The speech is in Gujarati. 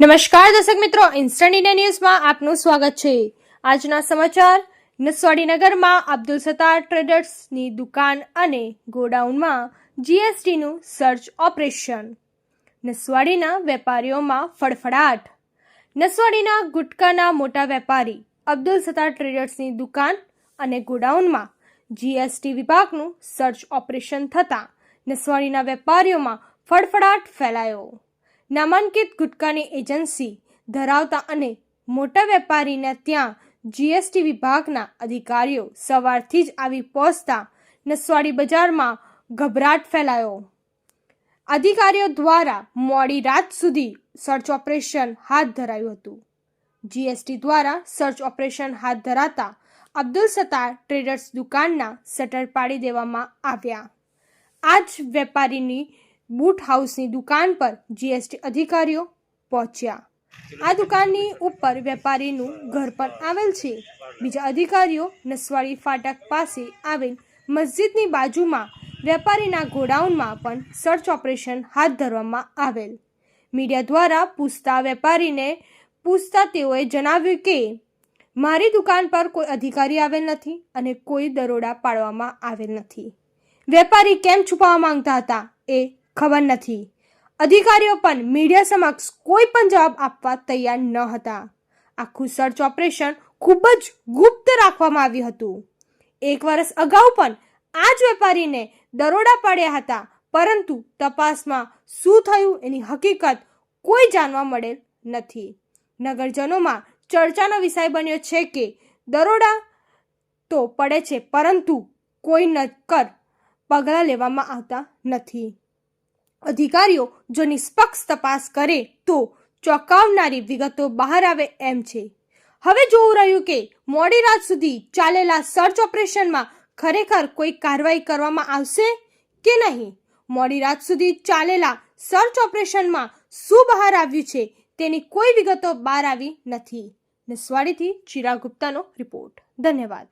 નમસ્કાર દર્શક મિત્રો ઇન્સ્ટન્ટ ઇન્ડિયા ન્યૂઝમાં આપનું સ્વાગત છે. આજના સમાચાર નસવાડી નગરમાં અબ્દુલ સત્તાર ટ્રેડર્સની દુકાન અને ગોડાઉનમાં જીએસટીનું સર્ચ ઓપરેશન. નસવાડીના વેપારીઓમાં ફડફડાટ. નસવાડીના ગુટકાના મોટા વેપારી અબ્દુલ સત્તાર ટ્રેડર્સની દુકાન અને ગોડાઉનમાં જીએસટી વિભાગનું સર્ચ ઓપરેશન થતાં નસવાડીના વેપારીઓમાં ફડફડાટ ફેલાયો. નામાંકિત ગુટકાની એજન્સી ધરાવતા અને મોટા વેપારીના ત્યાં જીએસટી વિભાગના અધિકારીઓ સવારથી જ આવી પહોંચતા નસવાડી બજારમાં ગભરાટ ફેલાયો. અધિકારીઓ દ્વારા મોડી રાત સુધી સર્ચ ઓપરેશન હાથ ધરાયું હતું. જીએસટી દ્વારા સર્ચ ઓપરેશન હાથ ધરાતા અબ્દુલ સત્તાર ટ્રેડર્સ દુકાનના શટર પાડી દેવામાં આવ્યા. આ જ વેપારીની બૂટ હાઉસની દુકાન પર જીએસટી અધિકારીઓ પહોંચ્યા. આ દુકાનની ઉપર વેપારીનું ઘર પણ આવેલ છે. બીજા અધિકારીઓ નસવાડી ફાટક પાસે આવેલ મસ્જિદની બાજુમાં વેપારીના ગોડાઉનમાં પણ સર્ચ ઓપરેશન હાથ ધરવામાં આવેલ. મીડિયા દ્વારા પૂછતા વેપારીને પૂછતા તેઓએ જણાવ્યું કે, મારી દુકાન પર કોઈ અધિકારી આવેલ નથી અને કોઈ દરોડા પાડવામાં આવેલ નથી. વેપારી કેમ છુપાવવા માંગતા હતા? એ ખબર નથી. અધિકારીઓ પણ મીડિયા સમક્ષ કોઈ પણ જવાબ આપવા તૈયાર ન હતા. આખું સર્ચ ઓપરેશન ખૂબ જ ગુપ્ત રાખવામાં આવ્યું હતું. એક વર્ષ અગાઉ પણ આ જ વેપારીને દરોડા પાડ્યા હતા, પરંતુ તપાસમાં શું થયું એની હકીકત કોઈ જાણવા મળેલ નથી. નગરજનોમાં ચર્ચાનો વિષય બન્યો છે કે દરોડા તો પડે છે, પરંતુ કોઈ નક્કર પગલાં લેવામાં આવતા નથી. અધિકારીઓ જો નિષ્પક્ષ તપાસ કરે તો ચોંકાવનારી વિગતો બહાર આવે એમ છે. હવે જોવું રહ્યું કે મોડી રાત સુધી ચાલેલા સર્ચ ઓપરેશનમાં ખરેખર કોઈ કાર્યવાહી કરવામાં આવશે કે નહીં? મોડી રાત સુધી ચાલેલા સર્ચ ઓપરેશનમાં શું બહાર આવ્યું છે તેની કોઈ વિગતો બહાર આવી નથી. નસવાડીથી ચિરા ગુપ્તાનો રિપોર્ટ. ધન્યવાદ.